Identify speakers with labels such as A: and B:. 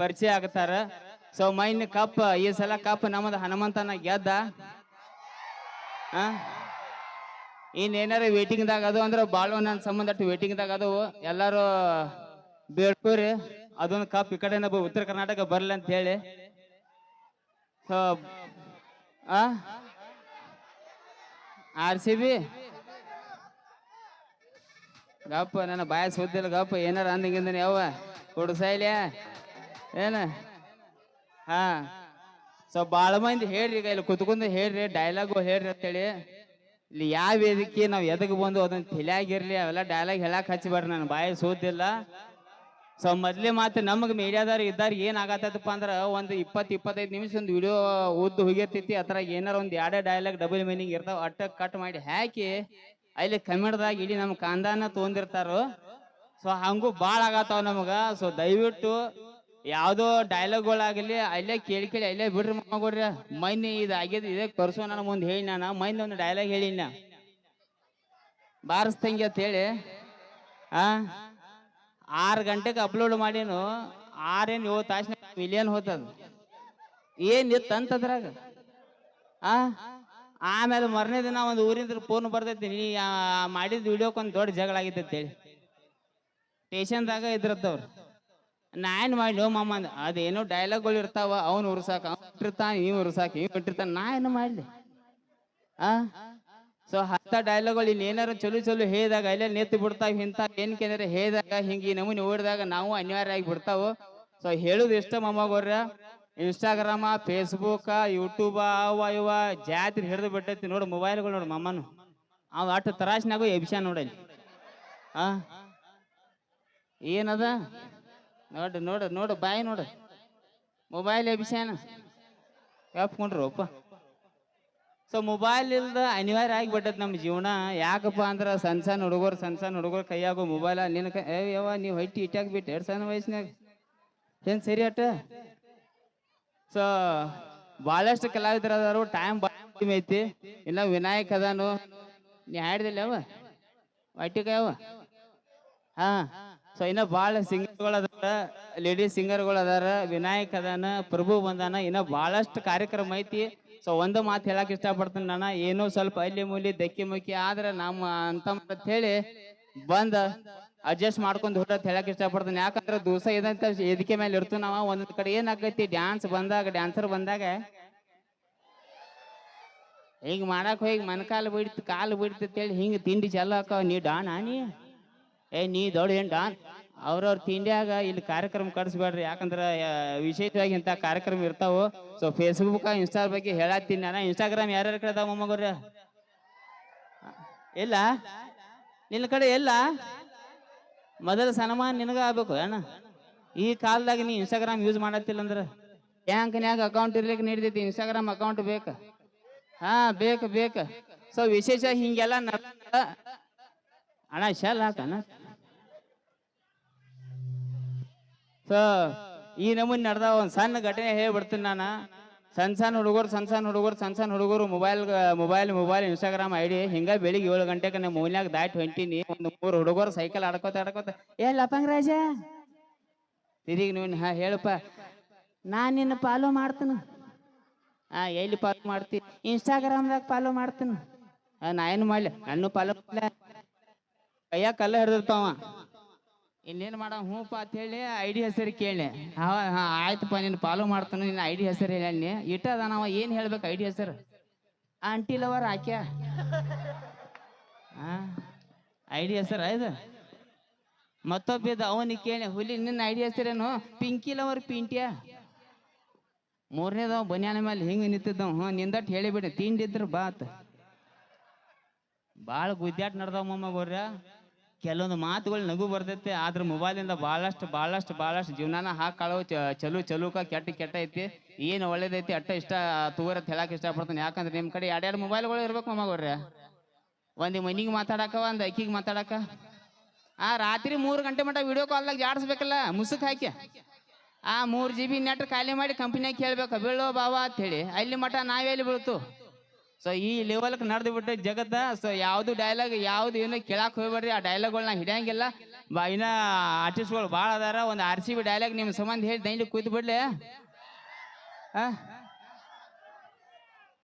A: ಪರಿಚಯ ಆಗ್ತಾರ so main cup ಈ ಸಲ ಕಪ್ ನಮ್ಮದ ಹನುಮಂತನ ಗೆದ್ದ. ಇನ್ನೇನಾರ ವೇಟಿಂಗ್ದಾಗ ಅದು ಅಂದ್ರೆ ಭಾಳ ನನ್ನ ಸಂಬಂಧ ವೇಟಿಂಗ್ದಾಗ ಅದು. ಎಲ್ಲಾರು ಬೇಡ್ಕೋರಿ. ಅದೊಂದು ಕಪ್ ಈ ಕಡೆ ಉತ್ತರ ಕರ್ನಾಟಕ ಬರಲಿ ಅಂತ ಹೇಳಿ. ಸೊ ಆರ್ ಸಿ ಬಿ ಗಪ್ಪ, ನನ್ನ ಬಾಯ ಸುದ್ದಿಲ್ಲ ಗಪ್ಪ. ಏನಾರ ಅಂದಂಗಿಂದ ಯಾವ ಕುಡ್ಸೈಲ್ಯ ಏನ? ಹಾ. ಸೊ ಭಾಳ ಮಂದಿ ಹೇಳ್ರಿ ಈಗ ಇಲ್ಲಿ ಕುತ್ಕೊಂಡು ಹೇಳ್ರಿ ಡೈಲಾಗು ಹೇಳ್ರಿ ಅಂತೇಳಿ. ಇಲ್ಲಿ ಯಾವ ವೇದಿಕೆ ನಾವು ಎದಕ್ ಬಂದು ಅದನ್ನ ತಿಳಿಯಾಗಿರ್ಲಿ ಅವೆಲ್ಲ ಡೈಲಾಗ್ ಹೇಳಕ್ ಹಚ್ಚಬೇಡ್ರಿ ನನ್ನ ಬಾಯಿ ಸೋದಿಲ್ಲ ಸೊ ಮೊದ್ಲೇ ಮಾತು ನಮಗೆ ಮೀಡಿಯಾದವ್ರು ಇದ್ದಾರ ಏನ್ ಆಗತ್ತಪ್ಪ ಅಂದ್ರ ಒಂದು ಇಪ್ಪತ್ತು ಇಪ್ಪತ್ತೈದು ನಿಮಿಷ ಒಂದು ವಿಡಿಯೋ ಉದ್ದು ಹೋಗಿರ್ತೈತಿ, ಅದ್ರಾಗ ಏನಾರ ಒಂದು ಎರಡೇ ಡೈಲಾಗ್ ಡಬಲ್ ಮೀನಿಂಗ್ ಇರ್ತಾವ, ಅಟ್ಟ ಕಟ್ ಮಾಡಿ ಹಾಕಿ ಅಲ್ಲಿ ಕನ್ನಡದಾಗ ಇಡೀ ನಮ್ಮ ಕಾಂದಾನ ತೊಗೊಂಡಿರ್ತಾರೋ ಸೊ ಹಂಗೂ ಭಾಳ ಆಗತ್ತಾವ ನಮಗ. ಸೊ ದಯವಿಟ್ಟು ಯಾವ್ದೋ ಡೈಲಾಗ್ಗಳಾಗಲಿ ಅಲ್ಲೇ ಕೇಳಿ ಕೇಳಿ ಅಲ್ಲೇ ಬಿಡ್ರಿ ಮಗಳ್ರಿ ಮೈನ್ ಇದು ಆಗ್ಯದ ಇದೇ ಕರ್ಸೋ ನಾನು ಮುಂದೆ ಹೇಳಿ ನಾನು. ಮೈನ್ ಒಂದು ಡೈಲಾಗ್ ಹೇಳಿನ ಬಾರಿಸ್ತಂಗಿ ಅಂತ ಹೇಳಿ. ಆ? ಆರು ಗಂಟೆಗೆ ಅಪ್ಲೋಡ್ ಮಾಡೀನು. ಆರೇನು ಏಳು ತಾಸಿನ ಮಿಲಿಯನ್ ಹೋತದ. ಏನ್ ಇತ್ತು ಅಂತದ್ರಾಗ ಆ? ಆಮೇಲೆ ಮರನೇ ದಿನ ಒಂದು ಊರಿಂದ ಫೋನ್ ಬರ್ತೈತಿ, ನೀ ಮಾಡಿದ ವಿಡಿಯೋಕ್ಕೆ ಒಂದು ದೊಡ್ಡ ಜಗಳ ಆಗಿತ್ತು ಹೇಳಿ. ಸ್ಟೇಷನ್ದಾಗ ಇದ್ರತ್ತವ್ರು ನಾ ಮಾಡ್ಲೋ ಮಾಮ ಅಂದ. ಅದೇನೋ ಡೈಲಾಗ್ಗಳು ಇರ್ತಾವ, ಅವ್ನು ಉರ್ಸಾಕ, ಅವ್ನು ಇಟ್ಟಿರ್ತಾನ ಇವ್ ಉರ್ಸಾಕ ಇವ್ ಇಟ್ಟಿರ್ತಾನ ನಾ ಏನು ಮಾಡ್ಲಿ? ಆ? ಸೊ ಹತ್ತ ಡೈಲಾಗ್ಗಳು ಇಲ್ಲಿ ಏನಾರ ಚಲೋ ಚಲೋ ಹೇಳಿದಾಗ ಅಲ್ಲೇ ನೆತ್ತು ಬಿಡ್ತಾವ ಇಂಥ ಏನಕ್ಕೆ ಕೇಂದ್ರ ಹೇಳಿದಾಗ, ಹಿಂಗೆ ನಮೂನಿ ಓಡಿದಾಗ ನಾವು ಅನಿವಾರ್ಯ ಆಗಿ ಬಿಡ್ತಾವು. ಸೊ ಹೇಳುದು ಇಷ್ಟ ಮೊಮ್ಮಗೋರ್ರ ಇನ್ಸ್ಟಾಗ್ರಾಮ ಫೇಸ್ಬುಕ್ ಯೂಟ್ಯೂಬ ಅವ ಇವ, ಜಾತ್ರೆ ಹಿಡಿದು ಬಿಟ್ಟೈತಿ ನೋಡು ಮೊಬೈಲ್ಗಳು ನೋಡು ಮಮ್ಮನು ಅವ್ ಅಷ್ಟು ತರಾಶ್ನಾಗು ಎಬ್ಸ್ಯಾನ ನೋಡಲ್ಲಿ. ಆ? ಏನದ? ನೋಡು ನೋಡು ನೋಡು, ಬಾಯಿ ನೋಡು. ಮೊಬೈಲ್ ಎಬ್ಸ್ಯಾನ ಯಾಪ್ಕೊಂಡ್ರು ಅಪ್ಪ. ಸೊ ಮೊಬೈಲ್ ಇಲ್ದ ಅನಿವಾರ್ಯ ಆಗಿಬಿಟ್ಟದ ನಮ್ಮ ಜೀವನ. ಯಾಕಪ್ಪ ಅಂದ್ರೆ ಸಣ್ಣ ಸಣ್ಣ ಹುಡುಗರು, ಸಣ್ಣ ಸಣ್ಣ ಹುಡುಗರು ಕೈಯಾಗೋ ಮೊಬೈಲ ನಿನ್ನ ಕೈ ಏ, ಯವ್ವ, ನೀವು ಹೊಟ್ಟಿ ಇಟ್ಟಾಗ ಬಿಟ್ಟು ಎರಡು ಸಣ್ಣ ವಯಸ್ಸಿನಾಗ ಏನು ಸರಿ ಅಟ್ಟ? ಸೊ ಭಾಳಷ್ಟು ಕಲಾವಿದರದಾರು ಟೈಮ್ ಭಾಳ ಕಡಿಮೆ ಐತಿ. ಇಲ್ಲ ವಿನಾಯಕ್ ಅದಾನು. ನೀ ಹಾಡ್ದಿಲ್ಲ ಅವ ಹೊಟ್ಟಿಗೆ ಅವ ಹಾ. ಸೊ ಇನ್ನ ಭಾಳ ಸಿಂಗರ್ಗಳು ಅದಾರ ಲೇಡೀಸ್ ಸಿಂಗರ್ಗಳು ಅದಾರ ವಿನಾಯಕ್ ಅದಾನ, ಪ್ರಭು ಬಂದಾನ, ಇನ್ನ ಬಹಳಷ್ಟು ಕಾರ್ಯಕ್ರಮ ಐತಿ. ಸೊ ಒಂದು ಮಾತು ಹೇಳಕ್ ಇಷ್ಟಪಡ್ತೀನಿ ನಾನು, ಏನೋ ಸ್ವಲ್ಪ ಅಲ್ಲಿ ಮೂಲಿ ದಕ್ಕಿ ಮುಕ್ಕಿ ಆದ್ರೆ ನಮ್ಮ ಅಂತ ಹೇಳಿ ಬಂದ ಅಡ್ಜಸ್ಟ್ ಮಾಡ್ಕೊಂಡು ಹೊರತ್ ಹೇಳಕ್ ಇಷ್ಟಪಡ್ತೀನಿ. ಯಾಕಂದ್ರೆ ದಿವಸ ಇದಂತ ಎದಕ್ಕೆ ಮೇಲೆ ಇರ್ತು ನಾವು, ಒಂದೊಂದ್ ಕಡೆ ಏನಾಗೈತಿ ಡ್ಯಾನ್ಸ್ ಬಂದಾಗ ಡ್ಯಾನ್ಸರ್ ಬಂದಾಗ. ಹಿಂಗ್ ಮಾಡಕ್ ಹೋಗಿ ಮನ್ಕಾಲ್ ಬಿಡ್ತು ಕಾಲು ಬಿಡ್ತು ಅಂತೇಳಿ ಹಿಂಗ್ ತಿಂಡಿ ಚಾಲು ನೀ ಡಾನ್ ನೀ? ಏ, ನೀ ದೊಡ್ಡ ಏನ್ ಅವ್ರವ್ರ ತಿಂಡಿಯಾಗ ಇಲ್ಲಿ ಕಾರ್ಯಕ್ರಮ ಕಟ್ಸ್ಬೇಡ್ರಿ ಯಾಕಂದ್ರ ವಿಶೇಷವಾಗಿ ಇಂಥ ಕಾರ್ಯಕ್ರಮ ಇರ್ತಾವು. ಸೊ ಫೇಸ್ಬುಕ್ ಇನ್ಸ್ಟಾ ಬಗ್ಗೆ ಹೇಳತ್ತೀನಿ ನಾನು. ಇನ್ಸ್ಟಾಗ್ರಾಮ್ ಯಾರ್ಯಾರ ಕಡೆ ಅದಾವ ಮೊಮ್ಮಗೋರ್ರ ಇಲ್ಲ? ನಿನ್ನ ಕಡೆ ಎಲ್ಲ ಮೊದಲ ಸನ್ಮಾನ ನಿನಗ ಆಗ್ಬೇಕು ಅಣ್ಣ ಈ ಕಾಲದಾಗ ನೀ ಇನ್ಸ್ಟಾಗ್ರಾಮ್ ಯೂಸ್ ಮಾಡತ್ತಿಲ್ಲ ಅಂದ್ರ? ಬ್ಯಾಂಕ್ನ್ಯಾಗ ಅಕೌಂಟ್ ಇರ್ಲಿಕ್ಕೆ ನೀಡ್ತೈತಿ. ಇನ್ಸ್ಟಾಗ್ರಾಮ್ ಅಕೌಂಟ್ ಬೇಕ? ಹಾ, ಬೇಕು ಬೇಕು. ಸೊ ವಿಶೇಷ ಹಿಂಗೆಲ್ಲ ಅಣ್ಣ ಶಾಲ ಹಾಕಣ್ಣ ಸೊ ಈ ನಮೂನಿ ನಡ್ದಾವ ಒಂದ್ ಸಣ್ಣ ಘಟನೆ ಹೇಳ್ಬಿಡ್ತೀನಿ ನಾನು. ಸಣ್ಣ ಸಣ್ಣ ಹುಡುಗರು, ಸಣ್ಣ ಸಣ್ಣ ಹುಡುಗರು, ಸಣ್ಣ ಸಣ್ಣ ಹುಡುಗರು mobile mobile mobile Instagram ID ಹಿಂಗ ಬೆಳಿಗ್ಗೆ ಏಳು ಗಂಟೆಗೆ ನಮ್ಮ ಮೂಲ್ಯಾಗ ದಾಟಿ ಹೊಂಟೀನಿ. ಒಂದು ಮೂರು ಹುಡುಗರು ಸೈಕಲ್ ಆಡ್ಕೋತ ಆಡ್ಕೋತ, ಏ ಲಪಂಗ್ ರಾಜ, ತಿರುಗಿ ನೀವು ಹಾ, ಹೇಳಪ್ಪ. ನಾನ್ ನಿನ್ನ ಫಾಲೋ ಮಾಡ್ತೀನಿ. ಆ, ಎಲ್ಲಿ ಫಾಲೋ ಮಾಡ್ತಿ? ಇನ್ಸ್ಟಾಗ್ರಾಮ್ದಾಗ ಫಾಲೋ ಮಾಡ್ತೀನಿ. ನಾ ಏನು ಮಾಡ್ಲಿ? ನನ್ನ ಫಾಲೋ ಕೈಯಾಗ ಕಲ್ಲ ಹಿಡ್ದಿರ್ತಾವ ಇನ್ನೇನು ಮಾಡ ಹೂಪ ಅಂತ ಹೇಳಿ ಐ ಡಿ ಹೆಸರು ಕೇಳಿ. ಹಾ ಹಾ, ಆಯ್ತಪ್ಪ, ನೀನು ಫಾಲೋ ಮಾಡ್ತಾನೆ, ನಿನ್ನ ಐ ಡಿ ಹೆಸರು ಹೇಳಿ ಇಟ್ಟದ ನಾವ ಏನು ಹೇಳ್ಬೇಕು ಐ ಡಿ ಹೆಸರು? ಆಂಟಿ ಲವರ್ ಆಕ್ಯ ಐ ಡಿ ಹೆಸರು ಇದು? ಮತ್ತೊಬ್ಬಿದ್ದ ಅವನಿಗೆ ಕೇಳಿ, ಹುಲಿ, ನಿನ್ನ ಐ ಡಿ ಹೆಸರೇನು? ಪಿಂಕಿ ಲವರ್ ಪಿಂಟ್ಯಾ? ಮೂರನೇದವ, ಬನ್ಯಾನ ಮೇಲೆ ಹಿಂಗೆ ನಿಂತಿದ್ದವ, ಹ್ಞೂ, ನಿಂದಟ್ ಹೇಳಿಬಿಡಿ, ತಿಂಡಿದ್ರು ಬಾತ್. ಭಾಳ ಗುದ್ದಾಟ ನಡ್ದಾವ ಮೊಮ್ಮಗೋರ್ಯ ಕೆಲವೊಂದು ಮಾತುಗಳು ನಗು ಬರ್ತೈತೆ, ಆದ್ರೆ ಮೊಬೈಲಿಂದ ಭಾಳಷ್ಟು ಭಾಳಷ್ಟು ಭಾಳಷ್ಟು ಜೀವನಾನ ಹಾಕಾಳು ಚಲೋ, ಚಲೋಕ ಕೆಟ್ಟ ಕೆಟ್ಟ ಐತಿ. ಏನು ಒಳ್ಳೇದೈತಿ, ಅಟ್ಟ ಇಷ್ಟ ತಗೋರತ್ ಹೇಳಕ್ ಇಷ್ಟಪಡ್ತಾನೆ. ಯಾಕಂದ್ರೆ ನಿಮ್ಮ ಕಡೆ ಎರಡೆರಡು ಮೊಬೈಲ್ಗಳು ಇರ್ಬೇಕು ಮೊಮ್ಮಗೋರ್ಯ ಒಂದು ಮನಿಗೆ ಮಾತಾಡಕ, ಒಂದು ಅಕ್ಕಿಗೆ ಮಾತಾಡಕ. ಆ, ರಾತ್ರಿ ಮೂರು ಗಂಟೆ ಮಟ್ಟ ವಿಡಿಯೋ ಕಾಲ್ದಾಗ ಜಾಡಿಸ್ಬೇಕಲ್ಲ, ಮುಸುಕ್ ಹಾಕಿ. ಆ ಮೂರು ಜಿ ಬಿ ನೆಟ್ ಖಾಲಿ ಮಾಡಿ ಕಂಪ್ನಿಯಾಗ ಕೇಳ್ಬೇಕು, ಬೀಳೋ ಬಾವಾ ಅಂತ ಹೇಳಿ. ಅಲ್ಲಿ ಮಟ್ಟ ಅಲ್ಲಿ ಬೀಳ್ತು? ಸೊ ಈ ಲೆವೆಲ್ಗೆ ನಡೆದು ಬಿಟ್ಟು ಜಗತ್ತ ಸೊ ಯಾವ್ದು ಡೈಲಾಗ್ ಯಾವ್ದು ಏನು ಕೇಳಕ್ ಹೋಗ್ಬೇಡ್ರಿ. ಆ ಡೈಲಾಗ್ಗಳನ್ನ ಹಿಡಿಯಂಗಿಲ್ಲ. ಬಾ, ಇನ್ನ ಆರ್ಟಿಸ್ಟ್ಗಳು ಭಾಳ ಅದಾರ. ಒಂದು ಆರ್ ಸಿ ಬಿ ಡೈಲಾಗ್ ನಿಮ್ಮ ಸಂಬಂಧ ಹೇಳಿ ದೈಲಿ ಕೂತ್ ಆ?